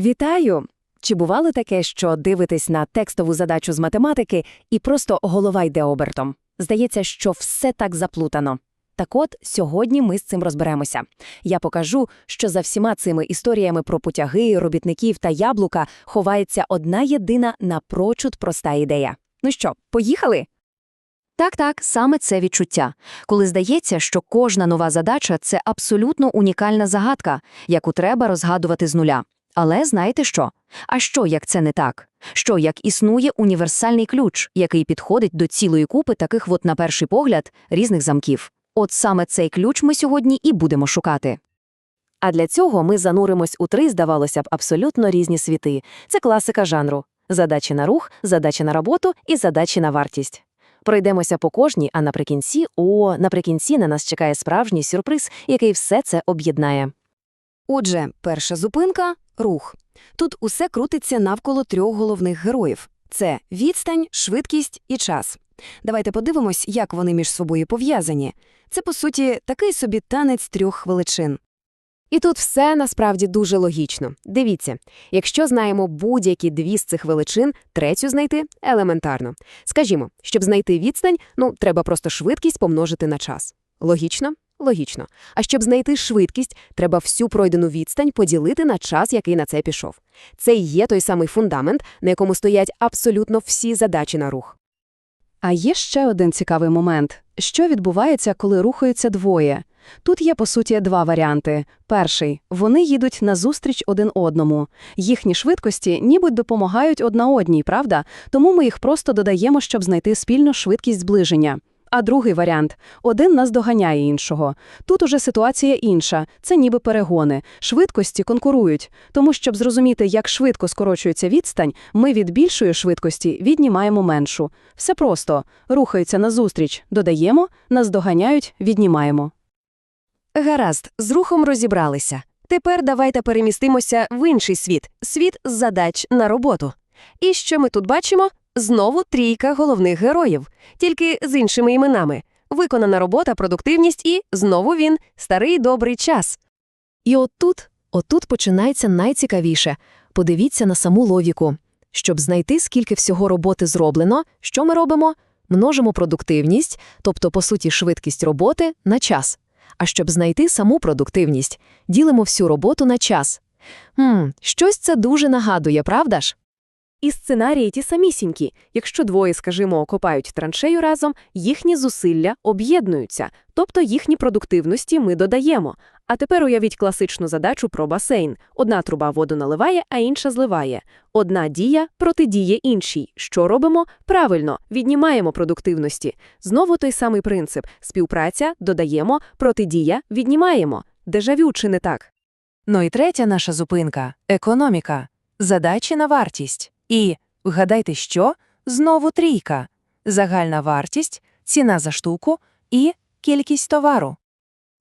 Вітаю! Чи бувало таке, що дивитесь на текстову задачу з математики і просто голова йде обертом? Здається, що все так заплутано. Так от, сьогодні ми з цим розберемося. Я покажу, що за всіма цими історіями про потяги, робітників та яблука ховається одна єдина напрочуд проста ідея. Ну що, поїхали? Так-так, саме це відчуття. Коли здається, що кожна нова задача – це абсолютно унікальна загадка, яку треба розгадувати з нуля. Але знаєте що? А що, як це не так? Що, як існує універсальний ключ, який підходить до цілої купи таких, от на перший погляд, різних замків? От саме цей ключ ми сьогодні і будемо шукати. А для цього ми зануримось у три, здавалося б, абсолютно різні світи. Це класика жанру. Задачі на рух, задачі на роботу і задачі на вартість. Пройдемося по кожній, а наприкінці, о, наприкінці на нас чекає справжній сюрприз, який все це об'єднає. Отже, перша зупинка рух. Тут усе крутиться навколо трьох головних героїв: це відстань, швидкість і час. Давайте подивимось, як вони між собою пов'язані. Це, по суті, такий собі танець трьох величин. І тут все насправді дуже логічно. Дивіться, якщо знаємо будь-які дві з цих величин, третю знайти елементарно. Скажімо, щоб знайти відстань, ну треба просто швидкість помножити на час. Логічно? Логічно. А щоб знайти швидкість, треба всю пройдену відстань поділити на час, який на це пішов. Це і є той самий фундамент, на якому стоять абсолютно всі задачі на рух. А є ще один цікавий момент. Що відбувається, коли рухаються двоє? Тут є, по суті, два варіанти. Перший – вони їдуть назустріч один одному. Їхні швидкості ніби допомагають одна одній, правда? Тому ми їх просто додаємо, щоб знайти спільну швидкість зближення. А другий варіант – один наздоганяє іншого. Тут уже ситуація інша, це ніби перегони. Швидкості конкурують. Тому, щоб зрозуміти, як швидко скорочується відстань, ми від більшої швидкості віднімаємо меншу. Все просто. Рухаються назустріч, додаємо, наздоганяють, віднімаємо. Гаразд, з рухом розібралися. Тепер давайте перемістимося в інший світ світ задач на роботу. І що ми тут бачимо? Знову трійка головних героїв, тільки з іншими іменами. Виконана робота, продуктивність і знову він старий добрий час. І отут, отут починається найцікавіше. Подивіться на саму логіку. Щоб знайти, скільки всього роботи зроблено, що ми робимо? Множимо продуктивність, тобто, по суті, швидкість роботи на час. А щоб знайти саму продуктивність, ділимо всю роботу на час. Хм, щось це дуже нагадує, правда ж? І сценарії ті самісінькі. Якщо двоє, скажімо, копають траншею разом, їхні зусилля об'єднуються, тобто їхні продуктивності ми додаємо. А тепер уявіть класичну задачу про басейн. Одна труба воду наливає, а інша зливає. Одна дія протидіє іншій. Що робимо? Правильно, віднімаємо продуктивності. Знову той самий принцип. Співпраця, додаємо, протидія, віднімаємо. Дежавю чи не так? Ну і третя наша зупинка економіка, задачі на вартість. І, вгадайте що? Знову трійка. Загальна вартість, ціна за штуку і кількість товару.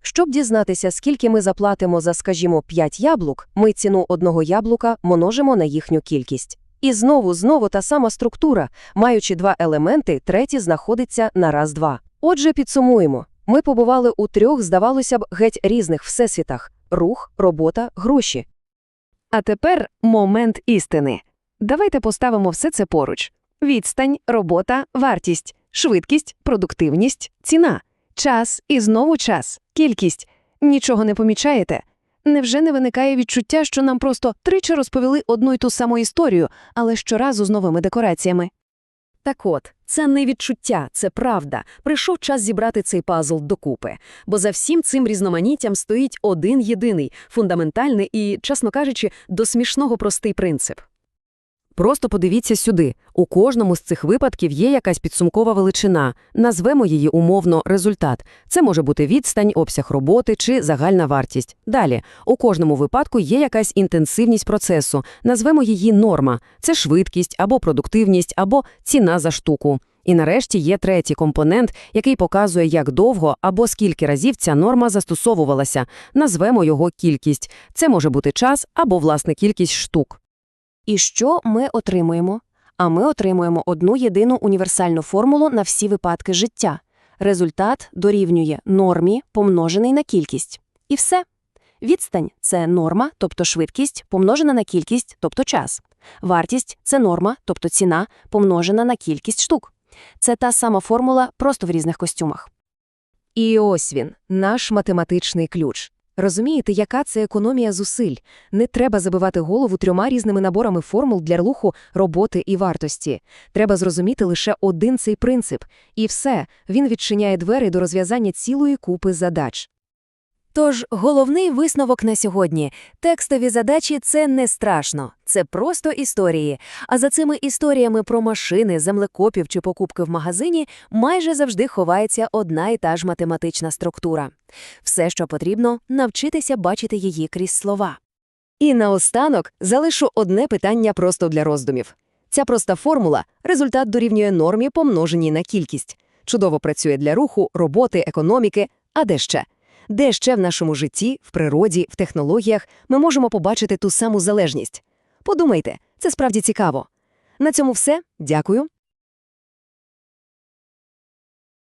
Щоб дізнатися, скільки ми заплатимо за, скажімо, 5 яблук, ми ціну одного яблука множимо на їхню кількість. І знову, знову та сама структура. Маючи два елементи, третій знаходиться на раз-два. Отже, підсумуємо. Ми побували у трьох, здавалося б, геть різних всесвітах – рух, робота, гроші. А тепер момент істини. Давайте поставимо все це поруч. Відстань, робота, вартість, швидкість, продуктивність, ціна, час і знову час, кількість. Нічого не помічаєте? Невже не виникає відчуття, що нам просто тричі розповіли одну й ту саму історію, але щоразу з новими декораціями? Так от, це не відчуття, це правда. Прийшов час зібрати цей пазл докупи. Бо за всім цим різноманіттям стоїть один єдиний, фундаментальний і, чесно кажучи, до смішного простий принцип. Просто подивіться сюди. У кожному з цих випадків є якась підсумкова величина. Назвемо її умовно результат. Це може бути відстань, обсяг роботи чи загальна вартість. Далі, у кожному випадку є якась інтенсивність процесу. Назвемо її норма. Це швидкість або продуктивність, або ціна за штуку. І нарешті є третій компонент, який показує, як довго або скільки разів ця норма застосовувалася. Назвемо його кількість. Це може бути час або власне кількість штук. І що ми отримуємо? А ми отримуємо одну єдину універсальну формулу на всі випадки життя. Результат дорівнює нормі, помножений на кількість. І все. Відстань це норма, тобто швидкість, помножена на кількість, тобто час. Вартість це норма, тобто ціна, помножена на кількість штук. Це та сама формула, просто в різних костюмах. І ось він, наш математичний ключ. Розумієте, яка це економія зусиль? Не треба забивати голову трьома різними наборами формул для руху, роботи і вартості. Треба зрозуміти лише один цей принцип. І все, він відчиняє двері до розв'язання цілої купи задач. Тож головний висновок на сьогодні – текстові задачі – це не страшно, це просто історії. А за цими історіями про машини, землекопів чи покупки в магазині майже завжди ховається одна і та ж математична структура. Все, що потрібно – навчитися бачити її крізь слова. І наостанок залишу одне питання просто для роздумів. Ця проста формула – результат дорівнює нормі, помноженій на кількість. Чудово працює для руху, роботи, економіки, а де ще? Де ще в нашому житті, в природі, в технологіях ми можемо побачити ту саму залежність? Подумайте, це справді цікаво. На цьому все. Дякую.